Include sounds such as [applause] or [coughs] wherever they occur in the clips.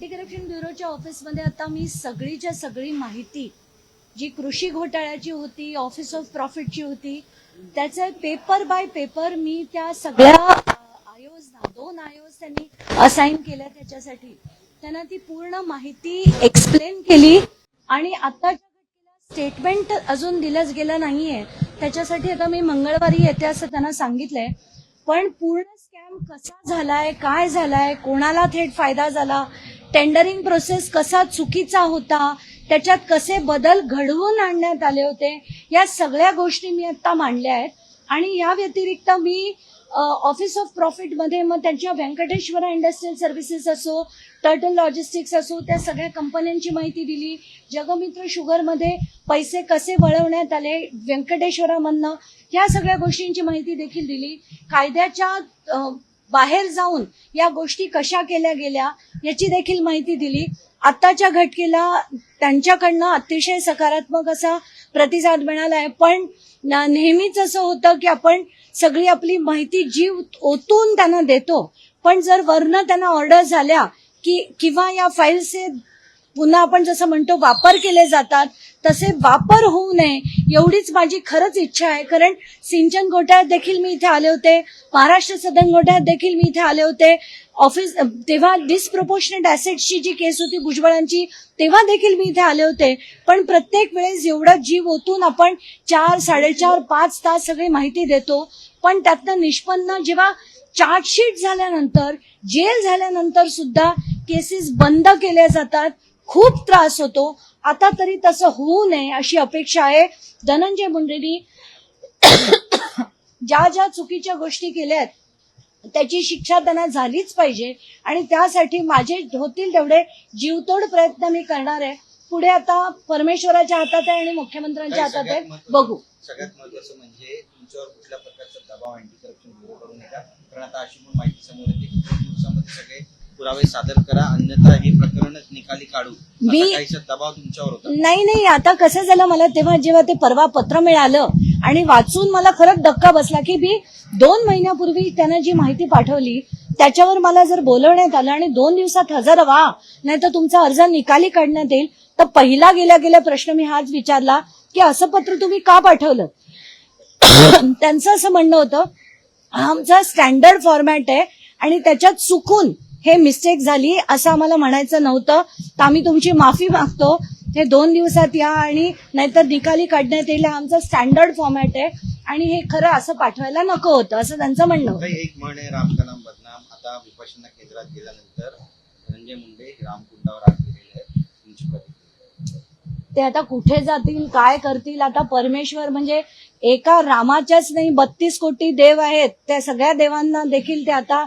Anti corruption ब्युरोच्या ऑफिसमध्ये आता मी सगळीच्या सगळी माहिती जी कृषी घोटाळ्याची होती ऑफिस ऑफ प्रॉफिटची होती त्याचे पेपर बाय पेपर मी त्या सगळ्या आयोजना दोन आयोज त्यांनी असाइन केल्या त्याच्यासाठी. त्यांना ती पूर्ण माहिती एक्सप्लेन केली आणि आताच्या स्टेटमेंट अजून दिलंच गेलं नाहीये त्याच्यासाठी आता मी मंगळवारी येते असं त्यांना सांगितलंय. पण पूर्ण स्कॅम कसा झालाय काय झालाय कोणाला थेट फायदा झाला टेंडरिंग प्रोसेस कसा चुकीचा होता त्याच्यात कसे बदल घडवून आणण्यात आले होते या सगळ्या गोष्टी मी आत्ता मांडल्या आहेत. आणि या व्यतिरिक्त मी ऑफिस ऑफ प्रॉफिटमध्ये मग त्यांच्या व्यंकटेश्वरा इंडस्ट्रियल सर्व्हिसेस असो टर्टल लॉजिस्टिक्स असो त्या सगळ्या कंपन्यांची माहिती दिली. जगमित्र शुगरमध्ये पैसे कसे वळवण्यात आले व्यंकटेश्वरामधनं या सगळ्या गोष्टींची माहिती देखील दिली. कायद्याच्या बाहेर जाऊन या गोष्टी कशा केल्या गेल्या याची देखील माहिती दिली. आत्ताच्या घटकेला त्यांच्याकडनं अतिशय सकारात्मक असा प्रतिसाद मिळाला आहे पण नेहमीच असं होतं की आपण सगळी आपली माहिती जीव ओतून त्यांना देतो. पण जर वरनं त्यांना ऑर्डर झाल्या की किंवा या फाईल्सचे पुन्हा आपण जसं म्हणतो वापर केले जातात तसे वापर होऊ नये एवढीच माझी खरंच इच्छा आहे. कारण सिंचन घोटाळ्यात देखील मी इथे आले होते महाराष्ट्र सदन घोटाळ्यात देखील मी इथे आले होते. ऑफिस तेव्हा डिसप्रपोर्शनेट ऍसेटची जी केस होती भुजबळांची तेव्हा देखील मी इथे आले होते. पण प्रत्येक वेळेस एवढा जीव ओतून आपण चार साडेचार पाच तास सगळी माहिती देतो. पण त्यातनं निष्पन्न जेव्हा चार्जशीट झाल्यानंतर जेल झाल्यानंतर सुद्धा केसेस बंद केल्या जातात. खूप त्रास होतो. आता तरी तसं होऊ नये अशी अपेक्षा आहे. धनंजय मुंडेंनी [coughs] ज्या ज्या चुकीच्या गोष्टी केल्यात त्याची शिक्षा त्यांना झालीच पाहिजे. आणि त्यासाठी माझे होतील तेवढे जीवतोड प्रयत्न मी करणार आहे. पुढे आता परमेश्वराच्या हातात आहे आणि मुख्यमंत्र्यांच्या हातात आहे. बघू. सगळ्यात महत्वाचं म्हणजे तुमच्यावर कुठल्या प्रकारचा दबाव अँटी करप्शन ब्युरो करू नका. कारण आता अशी पण माहिती समोर येते दिवसामध्ये सगळे पुरावे सादर करा अन्यथा हे प्रकरणच निकाली काढू. मी- दबाव तुमच्यावर होता. नाही नाही आता कसं झालं मला तेव्हा जेव्हा ते परवा पत्र मिळालं आणि वाचून मला खरंच धक्का बसला की मी दोन महिन्यापूर्वी त्यानं जी माहिती पाठवली त्याच्यावर मला जर बोलवण्यात आलं आणि दोन दिवसात हजर व्हा नाही तर तुमचा अर्ज निकाली काढण्यात येईल. तर पहिला गेल्या गेल्या प्रश्न मी हाच विचारला की असं पत्र तुम्ही का पाठवलं? त्यांचं असं म्हणणं होतं आमचा स्टँडर्ड फॉर्मॅट आहे आणि त्याच्यात चुकून हे मिस्टेक झाली असं आम्हाला म्हणायचं नव्हतं. तर आम्ही तुमची माफी मागतो. हे दोन दिवसात या आणि नाहीतर निकाली काढण्यात येईल हा आमचा स्टँडर्ड फॉर्मॅट आहे. आणि हे खरं असं पाठवायला नको होतं असं त्यांचं म्हणणं होतं. एक म्हण आहे राम का नाम बदनाम. आता विपश्यना केंद्रात गेल्यानंतर धनंजय मुंडे रामकुंडावर आत गेलेले आहेत. तुमची प्रतिक्रिया? ते आता कुठे जातील काय करतील? आता परमेश्वर म्हणजे एका रामाच्याच नाही बत्तीस कोटी देव आहेत. त्या सगळ्या देवांना देखील ते आता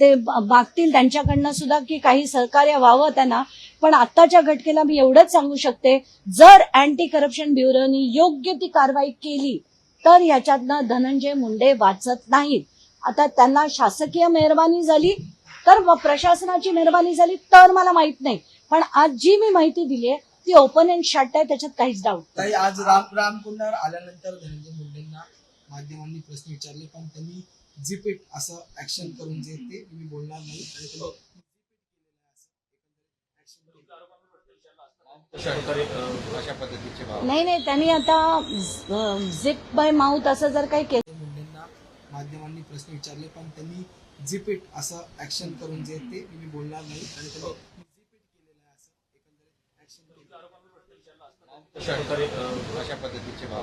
ते मागतील त्यांच्याकडनं सुद्धा की काही सहकार्य व्हावं त्यांना. पण आत्ताच्या घटकेला मी एवढंच सांगू शकते जर अँटी करप्शन ब्युरोनी योग्य ती कारवाई केली तर याच्यातनं धनंजय मुंडे वाचत नाहीत. आता त्यांना शासकीय मेहरबानी झाली तर प्रशासनाची मेहरबानी झाली तर मला माहीत नाही. पण आज जी मी माहिती दिली आहे ती ओपन अँड शट आहे त्याच्यात काहीच डाऊट आज राम रामकुंडावर आल्यानंतर धनंजय मुंडेंना माध्यमांनी प्रश्न विचारले पण त्यांनी जिपेट असं ऍक्शन करून जे ते मी बोलणार नाही आणि अशा पद्धतीचे नाही नाही त्यांनी आता झिप बाय माउथ असं जर काही केलं मुंडेंना माध्यमांनी प्रश्न विचारले पण त्यांनी जिपेट असं ऍक्शन करून जे ते मी बोलणार नाही आणि त्यांनी जिपेट केलेलं आहे असं एकंदरीत ऍक्शन केलं अशा प्रकारे अ, अशा पद्धतीचे भाव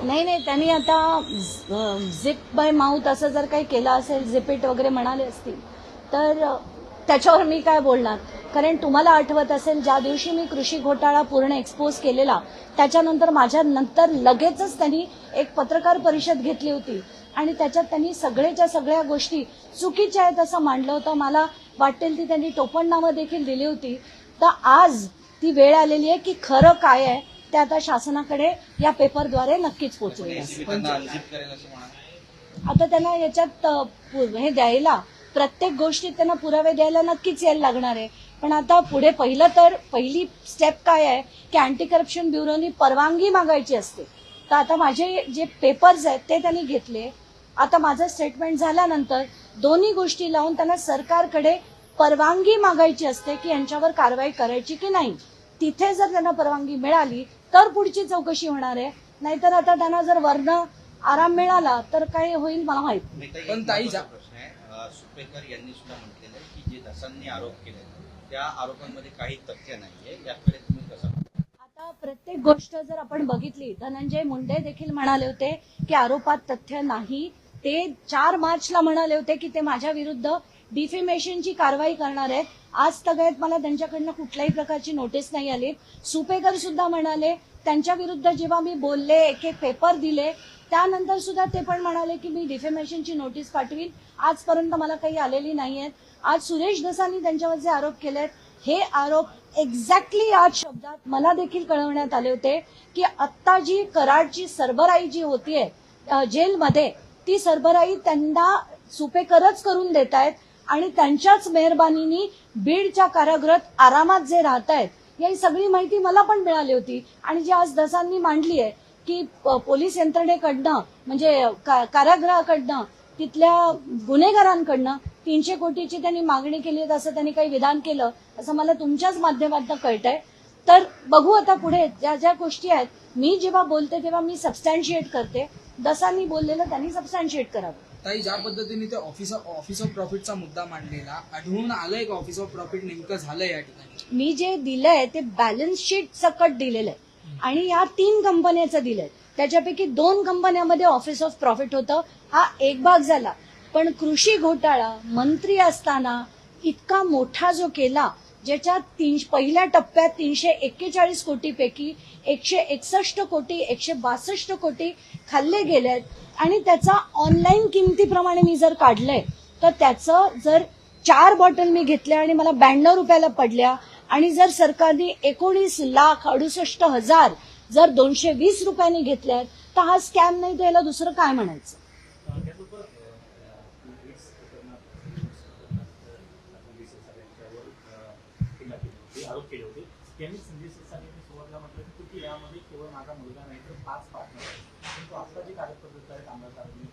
नाही नाही त्यांनी आता झिप बाय माउथ असं जर काही केलं असेल झिपिट वगैरे म्हणाले असतील तर त्याच्यावर मी काय बोलणार? कारण तुम्हाला आठवत असेल ज्या दिवशी मी कृषी घोटाळा पूर्ण एक्सपोज केलेला त्याच्यानंतर माझ्या नंतर लगेचच त्यांनी एक पत्रकार परिषद घेतली होती. आणि त्याच्यात त्यांनी सगळ्याच्या सगळ्या गोष्टी चुकीच्या आहेत असं मांडलं होतं. मला वाटेल ती त्यांनी टोपण नावं देखील दिली होती. तर आज ती वेळ आलेली आहे की खरं काय आहे ते आता शासनाकडे या पेपरद्वारे नक्कीच पोहोचवेल. एसीबी त्यांना अनझिप करेल असं म्हणा आता त्यांना याच्यात हे द्यायला प्रत्येक गोष्टीत त्यांना पुरावे द्यायला नक्कीच यायला लागणार आहे. पण आता पुढे पहिलं तर पहिली स्टेप काय आहे की अँटी करप्शन ब्युरोनी परवानगी मागायची असते. तर आता माझे जे पेपर्स आहेत ते त्यांनी घेतले. आता माझं स्टेटमेंट झाल्यानंतर दोन्ही गोष्टी लावून त्यांना सरकारकडे परवानगी मागायची असते की यांच्यावर कारवाई करायची की नाही. तिथे जर त्यांना परवानगी मिळाली तर पुढची चौकशी होणार आहे. नाहीतर आता त्यांना जर वर्ण आराम मिळाला तर काय होईल मला माहीत पण ताई प्रश्न आहे. सुपेकर यांनी सुद्धा म्हटलेलं आहे की जे धसांनी आरोप केले त्या आरोपांमध्ये काही तथ्य नाहीये. याकडे तुम्ही कसं? आता प्रत्येक गोष्ट जर आपण बघितली धनंजय मुंडे देखील म्हणाले होते की आरोपात तथ्य नाही. ते चार मार्चला म्हणाले होते की ते माझ्या विरुद्ध डिफेमेशनची कारवाई करणार आहेत. आज तगायत मला त्यांच्याकडनं कुठल्याही प्रकारची नोटीस नाही आली. सुपेकर सुद्धा म्हणाले त्यांच्या विरुद्ध जेव्हा मी बोलले एक एक पेपर दिले त्यानंतर सुद्धा ते पण म्हणाले की मी डिफेमेशनची नोटीस पाठवीन. आजपर्यंत मला काही आलेली नाही आहेत आज सुरेश दसांनी त्यांच्यावर जे आरोप आहेत हे आरोप एक्झॅक्टली याच शब्दात मला देखील कळवण्यात आले होते की आत्ता जी कराडची सरबराई जी होतीये जेलमध्ये ती सरबराई त्यांना सुपेकरच करून देत आहेत आणि त्यांच्याच मेहरबानीनी बीडच्या कारागृहात आरामात जे राहत आहेत ही सगळी माहिती मला पण मिळाली होती. आणि जी आज दसांनी मांडली आहे की पोलीस यंत्रणेकडनं म्हणजे का- कारागृहाकडनं तिथल्या गुन्हेगारांकडनं तीनशे कोटीची त्यांनी मागणी केली आहे असं त्यांनी काही विधान केलं असं मला तुमच्याच माध्यमातून कळतंय. तर बघू आता पुढे ज्या ज्या गोष्टी आहेत. मी जेव्हा बोलते तेव्हा मी सबस्टॅन्शिएट करते. दसांनी बोललेलं त्यांनी सबस्टॅन्शिएट करावं. ताई ज्या पद्धतीने ते ऑफिस ऑफिस ऑफ प्रॉफिटचा मुद्दा मांडलेला आढळून आलंय का ऑफिस ऑफ प्रॉफिट नेमकं झालंय या ठिकाणी? मी जे दिलंय ते बॅलन्स शीट सकट दिलेलं आहे आणि या तीन कंपन्याचं दिलंय. त्याच्यापैकी दोन कंपन्यामध्ये ऑफिस ऑफ प्रॉफिट होतं. हा एक भाग झाला. पण कृषी घोटाळा मंत्री असताना इतका मोठा जो केला ज्याच्यात तीन पहिल्या टप्प्यात तीनशे एक्केचाळीस कोटीपैकी एकशे एकसष्ट कोटी एकशे बासष्ट कोटी खाल्ले गेलेत. आणि त्याचा ऑनलाईन किमतीप्रमाणे मी जर काढलंय तर त्याचं जर चार बॉटल मी घेतल्या आणि मला ब्याण्णव रुपयाला पडल्या आणि जर सरकारने एकोणीस लाख अडुसष्ट हजार जर दोनशे वीस रुपयांनी घेतल्यात तर हा स्कॅम नाही तर याला दुसरं काय म्हणायचं त्याचबरोबर वीज प्रकरणात पोलीस यांच्यावर टीका केली होती आरोप केले होते. त्यांनी संजय शिरसाट यांनी सुरुवातीला म्हटलं की की यामध्ये केवळ माझा मुलगा नाही तर पाच पार्टनर परंतु आता जे कागदपत्र आहेत आमदार साहेबांनी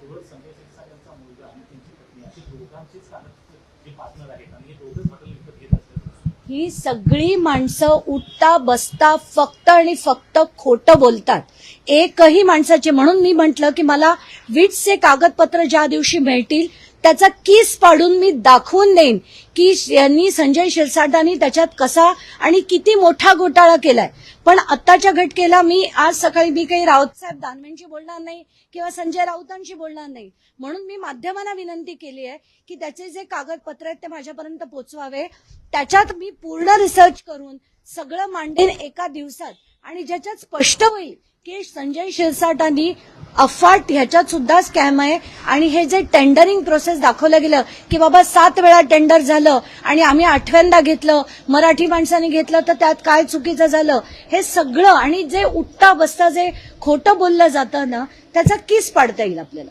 केवळ संजय शिरसाट यांचा मुलगा आणि त्यांची पत्नी असे दोघांचेच कागदपत्र जे पार्टनर आहेत. आणि हे दोघंच हॉटेल विकत घेत असतात ही सगळी माणसं उठता बसता फक्त आणि फक्त खोटं बोलतात. एकही माणसाचे म्हणून मी म्हटलं की मला विट्सचे कागदपत्र ज्या दिवशी मिळतील त्याचा किस पाडून मी दाखवून देईन की यांनी संजय शिरसाटांनी त्याच्यात कसा आणि किती मोठा घोटाळा केलाय. पण आत्ताच्या घटकेला मी आज सकाळी मी काही राऊतसाहेब दानवेंशी बोलणार नाही किंवा संजय राऊतांशी बोलणार नाही. म्हणून मी माध्यमांना विनंती केली आहे की त्याचे जे कागदपत्र आहेत ते माझ्यापर्यंत पोचवावे. त्याच्यात मी पूर्ण रिसर्च करून सगळं मांडेन एका दिवसात. आणि ज्याच्यात स्पष्ट होईल की संजय शिरसाटांनी अफाट ह्याच्यात सुद्धा स्कॅम आहे. आणि हे जे टेंडरिंग प्रोसेस दाखवलं गेलं की बाबा सात वेळा टेंडर झालं आणि आम्ही आठव्यांदा घेतलं मराठी माणसाने घेतलं तर त्यात काय चुकीचं झालं हे सगळं आणि जे उठता बसता जे खोटं बोललं जातं ना त्याचा किस पाडता येईल आपल्याला?